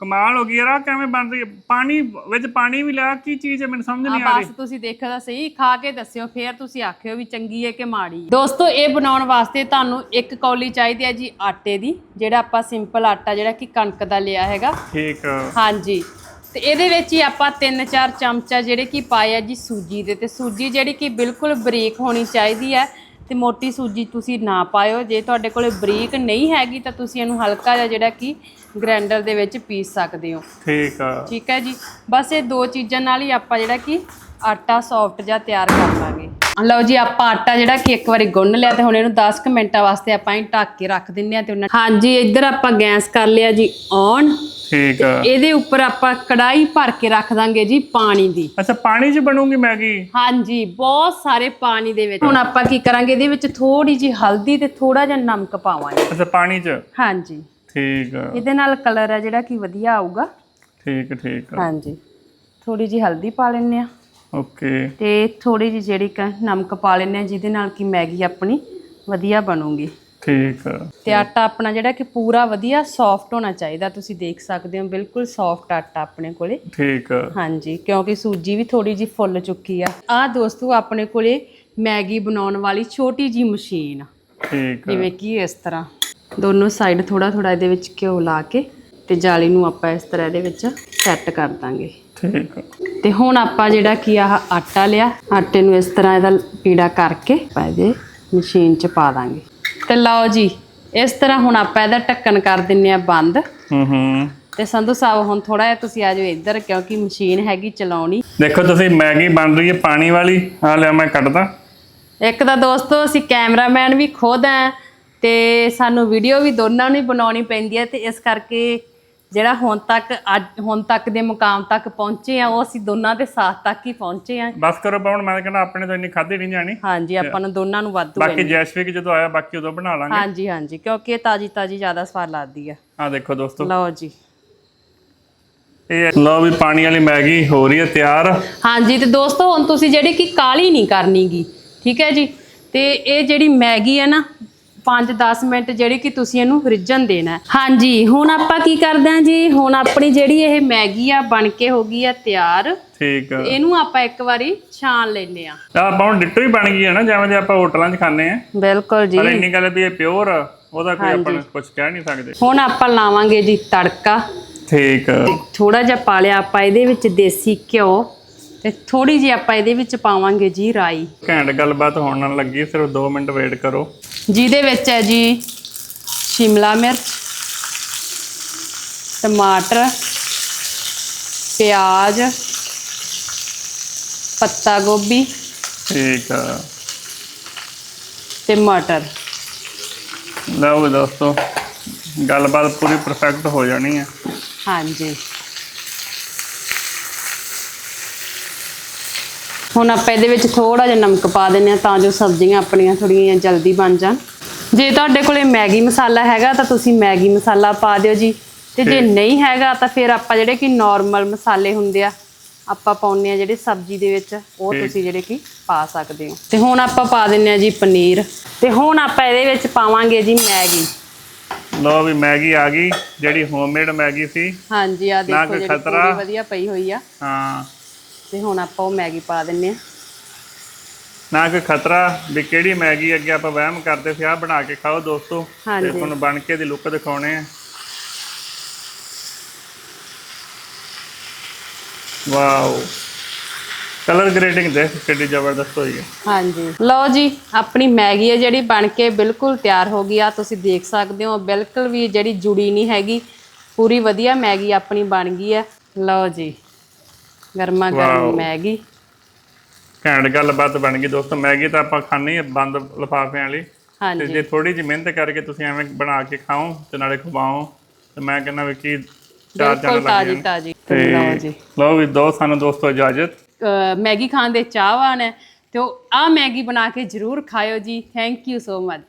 ਕਮਾਲ ਹੋ ਗਈ ਯਾਰ ਆਹ ਕਿਵੇਂ ਬਣ ਰਹੀ ਹੈ? ਪਾਣੀ ਵਿੱਚ ਪਾਣੀ ਵੀ ਲਿਆ ਕੀ ਚੀਜ਼ ਹੈ ਮੈਨੂੰ ਸਮਝ ਆ ਨਹੀਂ ਆ ਰਹੀ? ਬਸ ਤੁਸੀਂ ਦੇਖੋ ਤਾਂ ਸਹੀ ਖਾ ਕੇ ਦੱਸਿਓ ਫੇਰ ਤੁਸੀਂ ਆਖਿਓ ਵੀ ਚੰਗੀ ਹੈ ਕਿ ਮਾੜੀ ਹੈ। ਦੋਸਤੋ ਇਹ ਬਣਾਉਣ ਵਾਸਤੇ ਤੁਹਾਨੂੰ ਇੱਕ ਕੌਲੀ ਚਾਹੀਦੀ ਹੈ ਜੀ ਆਟੇ ਦੀ ਜਿਹੜਾ ਆਪਾਂ ਸਿੰਪਲ ਆਟਾ ਜਿਹੜਾ ਕਿ ਕਣਕ ਦਾ ਲਿਆ ਹੈਗਾ। ਠੀਕ। ਹਾਂਜੀ। ਤੇ ਇਹਦੇ ਵਿੱਚ ਹੀ ਆਪਾਂ 3-4 ਚਮਚਾ ਜਿਹੜੇ ਕਿ ਪਾਏ ਆ ਜੀ ਸੂਜੀ ਦੇ। ਤੇ ਸੂਜੀ ਜਿਹੜੀ ਕਿ ਬਿਲਕੁਲ ਬਰੀਕ ਹੋਣੀ ਚਾਹੀਦੀ ਹੈ ਤੇ ਮੋਟੀ ਸੂਜੀ ਤੁਸੀਂ ਨਾ ਪਾਇਓ। ਜੇ ਤੁਹਾਡੇ ਕੋਲੇ ਬਰੀਕ ਨਹੀਂ ਹੈਗੀ ਤਾਂ ਤੁਸੀਂ ਇਹਨੂੰ ਹਲਕਾ ਜਿਹਾ ਜਿਹੜਾ ਕਿ ਗ੍ਰਾਈਂਡਰ ਦੇ ਵਿੱਚ ਪੀਸ ਸਕਦੇ ਹੋ। ਠੀਕ ਆ। ਠੀਕ ਹੈ ਜੀ। ਬਸ ਇਹ ਦੋ ਚੀਜ਼ਾਂ ਨਾਲ ਹੀ ਆਪਾਂ ਜਿਹੜਾ ਕਿ ਆਟਾ ਸੌਫਟ ਜਿਹਾ ਤਿਆਰ ਕਰ ਲਾਂਗੇ। ਲਓ ਜੀ ਆਪਾਂ ਆਟਾ ਜਿਹੜਾ ਕਿ ਇੱਕ ਵਾਰੀ ਗੁੰਨ ਲਿਆ ਤੇ ਹੁਣ ਇਹਨੂੰ 10 ਕੁ ਮਿੰਟਾਂ ਵਾਸਤੇ ਆਪਾਂ ਹੀ ਢੱਕ ਕੇ ਰੱਖ ਦਿੰਨੇ ਆ ਤੇ ਉਹਨਾਂ ਹਾਂਜੀ ਇੱਧਰ ਆਪਾਂ ਗੈਸ ਕਰ ਲਿਆ ਜੀ ਔਨ। ਠੀਕ ਆ। ਇਹਦੇ ਉੱਪਰ ਆਪਾਂ ਕੜਾਈ ਭਰ ਕੇ ਰੱਖ ਦਾਂਗੇ ਜੀ ਪਾਣੀ ਦੀ। ਅੱਛਾ ਪਾਣੀ 'ਚ ਬਣੂਗੀ ਮੈਗੀ? ਹਾਂਜੀ ਬਹੁਤ ਸਾਰੇ ਪਾਣੀ ਦੇ ਵਿੱਚ। ਹੁਣ ਆਪਾਂ ਕੀ ਕਰਾਂਗੇ ਇਹਦੇ ਵਿੱਚ ਥੋੜੀ ਜੀ ਹਲਦੀ ਤੇ ਥੋੜਾ ਜਿਹਾ ਨਮਕ ਪਾਵਾਂਗੇ। ਅੱਛਾ ਪਾਣੀ 'ਚ? ਹਾਂਜੀ। ਠੀਕ ਆ। ਇਹਦੇ ਨਾਲ ਕਲਰ ਹੈ ਜਿਹੜਾ ਕਿ ਵਧੀਆ ਆਊਗਾ। ਠੀਕ ਠੀਕ ਆ। ਹਾਂਜੀ। ਥੋੜੀ ਜੀ ਹਲਦੀ ਪਾ ਲੈਣੇ ਆ ਓਕੇ। ਤੇ ਥੋੜੀ ਜਿਹੀ ਜਿਹੜੀ ਕ ਨਮਕ ਪਾ ਲੈਂਦੇ ਹਾਂ ਜਿਹਦੇ ਨਾਲ ਕਿ ਮੈਗੀ ਆਪਣੀ ਵਧੀਆ ਬਣੂਗੀ। ਠੀਕ ਆ। ਤੇ ਆਟਾ ਆਪਣਾ ਜਿਹੜਾ ਕਿ ਪੂਰਾ ਵਧੀਆ ਸੌਫਟ ਹੋਣਾ ਚਾਹੀਦਾ ਤੁਸੀਂ ਦੇਖ ਸਕਦੇ ਹੋ ਬਿਲਕੁਲ ਸੌਫਟ ਆਟਾ ਆਪਣੇ ਕੋਲੇ। ਠੀਕ ਆ। ਹਾਂਜੀ ਕਿਉਂਕਿ ਸੂਜੀ ਵੀ ਥੋੜੀ ਜਿਹੀ ਫੁੱਲ ਚੁੱਕੀ ਆ। ਆਹ ਦੋਸਤੋ ਆਪਣੇ ਕੋਲੇ ਮੈਗੀ ਬਣਾਉਣ ਵਾਲੀ ਛੋਟੀ ਜੀ ਮਸ਼ੀਨ ਆ, ਠੀਕ ਆ। ਜਿਵੇਂ ਕਿ ਇਸ ਤਰ੍ਹਾਂ। ਦੋਨੋਂ ਸਾਈਡ ਥੋੜਾ ਥੋੜਾ ਇਹਦੇ ਵਿੱਚ ਘਿਓ ਲਾ ਕੇ ਤੇ ਜਾਲੀ ਨੂੰ ਆਪਾਂ ਇਸ ਤਰ੍ਹਾਂ ਇਹਦੇ ਵਿੱਚ ਸੈੱਟ ਕਰ ਦਾਂਗੇ। ਠੀਕ ਆ। ਤੇ ਹੁਣ ਆਪਾਂ ਜਿਹੜਾ ਕੀ ਆਹ ਆਟਾ ਲਿਆ ਆਟੇ ਨੂੰ ਇਸ ਤਰ੍ਹਾਂ ਇਹਦਾ ਪੀੜਾ ਕਰਕੇ ਆਪਾਂ ਇਹਦੇ ਮਸ਼ੀਨ 'ਚ ਪਾ ਦਾਂਗੇ। ਤੇ ਲਓ ਜੀ ਇਸ ਤਰ੍ਹਾਂ ਹੁਣ ਆਪਾਂ ਇਹਦਾ ਢੱਕਣ ਕਰ ਦਿੰਨੇ ਆ ਬੰਦ। ਹੂੰ ਹੂੰ। ਤੇ ਸੰਧੂ ਸਾਹਿਬ ਹੁਣ ਥੋੜਾ ਜਿਹਾ ਤੁਸੀਂ ਆ ਜਾਓ ਇੱਧਰ ਕਿਉਂਕਿ ਮਸ਼ੀਨ ਹੈਗੀ ਚਲਾਉਣੀ। ਦੇਖੋ ਤੁਸੀਂ ਮੈਗੀ ਬਣ ਰਹੀ ਹੈ ਪਾਣੀ ਵਾਲੀ। ਆ ਲਿਆ ਮੈਂ ਕੱਢਦਾ ਇੱਕ ਤਾਂ ਦੋਸਤੋ ਅਸੀਂ ਕੈਮਰਾਮੈਨ ਵੀ ਖੁਦ ਆ ਤੇ ਸਾਨੂੰ ਵੀਡੀਓ ਵੀ ਦੋਨਾਂ ਨੂੰ ਹੀ ਬਣਾਉਣੀ ਪੈਂਦੀ ਹੈ ਤੇ ਇਸ ਕਰਕੇ ਜਿਹੜਾ ਹੁਣ ਤੱਕ ਅੱਜ ਹੁਣ ਤੱਕ ਦੇ ਮੁਕਾਮ ਤੱਕ ਪਹੁੰਚੇ ਆ ਉਹ ਅਸੀਂ ਦੋਨਾਂ ਦੇ ਸਾਥ ਤੱਕ ਹੀ ਪਹੁੰਚੇ ਆ। ਬਸ ਕਰੋ ਪਾਉਣ ਮੈਂ ਕਹਿੰਦਾ ਆਪਣੇ ਤੋਂ ਇੰਨੀ ਖਾਧੀ ਨਹੀਂ ਜਾਣੀ। ਹਾਂਜੀ ਆਪਾਂ ਨੂੰ ਦੋਨਾਂ ਨੂੰ ਵਾਧੂ ਬਾਕੀ ਜੈਸਵਿਕ ਜਦੋਂ ਆਇਆ ਬਾਕੀ ਉਦੋਂ ਬਣਾ ਲਾਂਗੇ। ਹਾਂਜੀ ਹਾਂਜੀ ਕਿਉਂਕਿ ਇਹ ਤਾਜੀ ਤਾਜੀ ਜ਼ਿਆਦਾ ਸਵਾਦ ਲੱਗਦੀ ਆ। ਆ ਦੇਖੋ ਦੋਸਤੋ। ਲਓ ਜੀ। ਇਹ ਲਓ ਵੀ ਪਾਣੀ ਵਾਲੀ ਮੈਗੀ ਹੋ ਰਹੀ ਹੈ ਤਿਆਰ। ਹਾਂਜੀ ਤੇ ਦੋਸਤੋ ਹੁਣ ਤੁਸੀਂ ਜਿਹੜੀ ਕਿ ਕਾਲੀ ਨਹੀਂ ਕਰਨੀਗੀ ਠੀਕ ਹੈ ਜੀ? ਤੇ ਇਹ ਜਿਹੜੀ ਮੈਗੀ ਹੈ ਨਾ 5-10 ਮਿੰਟ ਜਿਹੜੀ ਕਿ ਤੁਸੀਂ ਇਹਨੂੰ ਰਿੱਝਣ ਦੇਣਾ ਹੈ। ਹਾਂਜੀ ਹੁਣ ਆਪਾਂ ਕੀ ਕਰਦੇ ਹਾਂ ਜੀ? ਹੁਣ ਆਪਣੀ ਜਿਹੜੀ ਇਹ ਮੈਗੀ ਆ ਬਣ ਕੇ ਹੋ ਗਈ ਆ ਤਿਆਰ। ਠੀਕ ਆ। ਇਹਨੂੰ ਆਪਾਂ ਇੱਕ ਵਾਰੀ ਛਾਣ ਲੈਨੇ ਆ ਆ ਪਾਉਣ ਡਿੱਟੋ ਹੀ ਬਣ ਗਈ ਹੈ ਨਾ ਜਿਵੇਂ ਦੇ ਆਪਾਂ ਹੋਟਲਾਂ 'ਚ ਖਾਂਦੇ ਆ ਬਿਲਕੁਲ ਜੀ। ਪਰ ਇੰਨੀ ਗੱਲ ਵੀ ਇਹ ਪਿਓਰ ਉਹਦਾ ਕੋਈ ਆਪਾਂ ਕੁਝ ਕਹਿ ਨਹੀਂ ਸਕਦੇ। ਹੁਣ ਆਪਾਂ ਲਾਵਾਂਗੇ ਜੀ ਤੜਕਾ। ਠੀਕ ਆ। ਥੋੜਾ ਜਿਹਾ ਪਾ ਲਿਆ ਆਪਾਂ ਇਹਦੇ ਵਿੱਚ ਦੇਸੀ ਘਿਓ। ਤੇ ਥੋੜੀ ਜਿਹੀ ਆਪਾਂ ਇਹਦੇ ਵਿੱਚ ਪਾਵਾਂਗੇ ਜੀ ਰਾਈ। ਘੈਂਟ ਗੱਲਬਾਤ ਹੋਣ ਨਾਲ ਲੱਗੀ ਸਿਰਫ 2 ਮਿੰਟ ਵੇਟ ਕਰੋ। ਜਿਹਦੇ ਵਿੱਚ ਹੈ ਜੀ ਸ਼ਿਮਲਾ ਮਿਰਚ ਟਮਾਟਰ ਪਿਆਜ਼ ਪੱਤਾ ਗੋਭੀ ਠੀਕ ਆ। ਤੇ ਮਟਰ। ਲਓ ਵੀ ਦੋਸਤੋ ਗੱਲਬਾਤ ਪੂਰੀ ਪਰਫੈਕਟ ਹੋ ਜਾਣੀ ਹੈ ਹਾਂਜੀ। ਹੁਣ ਆਪਾਂ ਇਹਦੇ ਵਿੱਚ ਥੋੜਾ ਜਿਹਾ ਨਮਕ ਪਾ ਦਿੰਨੇ ਆ ਤਾਂ ਜੋ ਸਬਜ਼ੀਆਂ ਆਪਣੀਆਂ ਥੋੜੀਆਂ ਜਲਦੀ ਬਣ ਜਾਣ। ਜੇ ਤੁਹਾਡੇ ਕੋਲੇ ਮੈਗੀ ਮਸਾਲਾ ਹੈਗਾ ਤਾਂ ਤੁਸੀਂ ਮੈਗੀ ਮਸਾਲਾ ਪਾ ਦਿਓ ਜੀ। ਤੇ ਜੇ ਨਹੀਂ ਹੈਗਾ ਤਾਂ ਫਿਰ ਆਪਾਂ ਜਿਹੜੇ ਕਿ ਨਾਰਮਲ ਮਸਾਲੇ ਹੁੰਦੇ ਆ ਆਪਾਂ ਪਾਉਂਦੇ ਆ ਜਿਹੜੇ ਸਬਜ਼ੀ ਦੇ ਵਿੱਚ ਉਹ ਤੁਸੀਂ ਜਿਹੜੇ ਕਿ ਪਾ ਸਕਦੇ ਹੋ। ਤੇ ਹੁਣ ਆਪਾਂ ਪਾ ਦਿੰਨੇ ਆ ਜੀ ਪਨੀਰ। ਤੇ ਹੁਣ ਆਪਾਂ ਇਹਦੇ ਵਿੱਚ ਪਾਵਾਂਗੇ ਜੀ ਮੈਗੀ। ਲਓ ਵੀ ਮੈਗੀ ਆ ਗਈ ਜਿਹੜੀ ਹੋਮਮੇਡ ਮੈਗੀ ਸੀ। ਹਾਂਜੀ ਆ ਦੇਖੋ ਜਿਹੜੀ ਵਧੀਆ ਪਈ ਹੋਈ ਆ। ਹਾਂ। ਤੇ ਹੁਣ ਆਪਾਂ ਉਹ ਮੈਗੀ ਪਾ ਦਿੰਨੇ ਆ। ਨਾ ਕੋਈ ਖਤਰਾ ਵੀ ਕਿਹੜੀ ਮੈਗੀ ਅੱਗੇ ਆਪਾਂ ਵਹਿਮ ਕਰਦੇ ਸੀ ਆ ਬਣਾ ਕੇ ਖਾਓ ਦੋਸਤੋ। ਤੇ ਹਾਂਜੀ। ਤੁਹਾਨੂੰ ਬਣ ਕੇ ਦੀ ਲੁੱਕ ਦਿਖਾਉਣੇ ਆ। ਵਾਓ। ਕਲਰ ਗ੍ਰੇਡਿੰਗ ਦੇਖ ਕਿੰਨੀ ਜ਼ਬਰਦਸਤ ਹੋਈ ਹੈ। ਹਾਂਜੀ। ਲਓ ਜੀ ਆਪਣੀ ਮੈਗੀ ਹੈ ਜਿਹੜੀ ਬਣ ਕੇ ਬਿਲਕੁਲ ਤਿਆਰ ਹੋ ਗਈ ਆ। ਤੁਸੀਂ ਦੇਖ ਸਕਦੇ ਹੋ ਬਿਲਕੁਲ ਵੀ ਜਿਹੜੀ ਜੁੜੀ ਨਹੀਂ ਹੈਗੀ। ਪੂਰੀ ਵਧੀਆ ਮੈਗੀ ਆਪਣੀ ਬਣ ਗਈ ਹੈ। ਲਓ ਜੀ। ਗਰਮਾ ਵਾਓ। ਗਰਮ ਮੈਗੀ। ਘੈਂਟ ਗੱਲਬਾਤ ਬਣ ਗਈ ਦੋਸਤੋ ਮੈਗੀ ਤਾਂ ਆਪਾਂ ਖਾਣੀ ਹੈ ਬੰਦ ਲਿਫਾਫਿਆਂ ਵਾਲੀ। ਤੇ ਹਾਂਜੀ। ਜੇ ਥੋੜੀ ਜਿਹੀ ਮਿਹਨਤ ਕਰਕੇ ਤੁਸੀਂ ਐਵੇਂ ਬਣਾ ਕੇ ਖਾਓ ਤੇ ਨਾਲੇ ਖਵਾਓ ਤੇ ਮੈਂ ਕਹਿੰਦਾ ਵੀ ਕੀ ਚਾਰ ਬਿਲਕੁਲ ਚੰਨ ਲੱਗ ਤਾਜੀ ਜਾਣ ਤਾਜੀ। ਤੇ ਲਓ ਜੀ। ਲਓ ਵੀ ਦੋ ਸਾਨੂੰ ਦੋਸਤੋ ਇਜਾਜ਼ਤ। ਅਹ ਮੈਗੀ ਖਾਣ ਦੇ ਚਾਹਵਾਨ ਹੈ ਤੇ ਆ ਮੈਗੀ ਬਣਾ ਕੇ ਜਰੂਰ ਖਾਇਓ ਜੀ। Thank you so much